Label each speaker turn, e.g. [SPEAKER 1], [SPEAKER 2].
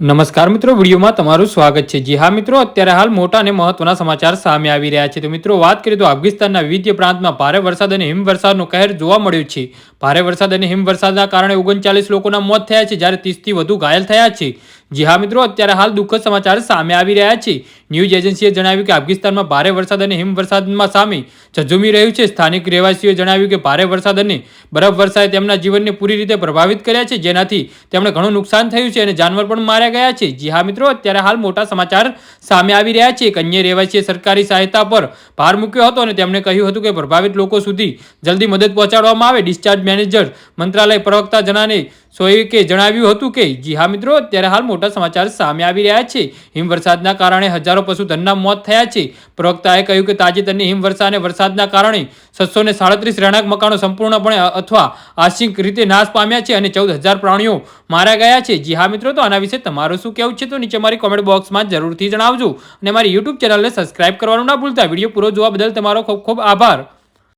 [SPEAKER 1] નમસ્કાર મિત્રો, વિડીયોમાં તમારું સ્વાગત છે. જી હા મિત્રો, અત્યારે હાલ મોટા અને મહત્વના સમાચાર સામે આવી રહ્યા છે. તો મિત્રો, વાત કરીએ તો અફઘાનિસ્તાનના વિવિધ પ્રાંતમાં ભારે વરસાદ અને હિમવરસાદનો કહેર જોવા મળ્યો છે. ભારે વરસાદ અને હિમવરસાદના કારણે ઓગણચાલીસ લોકોના મોત થયા છે. જ્યારે ત્રીસથી વધુ ઘાયલ થયા છે. જી હા મિત્રો, અત્યારે હાલ દુઃખદ સમાચાર સામે આવી રહ્યા છે. ન્યૂઝ એજન્સીએ જણાવ્યું કે અફઘાનિસ્તાનમાં ભારે વરસાદ અને હિમવરસાદમાં સામે ઝઝુમી રહ્યું છે. સ્થાનિક રહેવાસીઓએ જણાવ્યું કે ભારે વરસાદ અને બરફ વરસાદે તેમના જીવનને પૂરી રીતે પ્રભાવિત કર્યા છે. જેનાથી તેમણે ઘણું નુકસાન થયું છે અને જાનવર પણ માર્યા ગયા છે. જી હા મિત્રો, અત્યારે હાલ મોટા સમાચાર સામે આવી રહ્યા છે. એક અન્ય રહેવાસીએ સરકારી સહાયતા પર ભાર મૂક્યો હતો અને તેમણે કહ્યું હતું કે પ્રભાવિત લોકો સુધી જલ્દી મદદ પહોંચાડવામાં આવે. ડિસ્ચાર્જ મેનેજર મંત્રાલય પ્રવક્તા જણાને સોએકે જણાવ્યું હતું કે, જી મિત્રો, અત્યારે હાલ મોટા સમાચાર સામે આવી રહ્યા છે. હિમવરસાદના કારણે હજારો પશુધનના મોત થયા છે. પ્રવક્તાએ કહ્યું કે તાજેતરની હિમવર્ષા અને વરસાદના કારણે છસો ને સાડત્રીસ રહેણાંક મકાનો સંપૂર્ણપણે અથવા આંશિક રીતે નાશ પામ્યા છે અને ચૌદ હજાર પ્રાણીઓ માર્યા ગયા છે. જી મિત્રો, તો આના વિશે તમારું શું કહેવું છે તો નીચે મારી કોમેન્ટ બોક્સમાં જરૂરથી જણાવજો. અને મારી યુટ્યુબ ચેનલને સબસ્ક્રાઇબ કરવાનું ના ભૂલતા. વીડિયો પૂરો જોવા બદલ તમારો ખૂબ ખૂબ આભાર.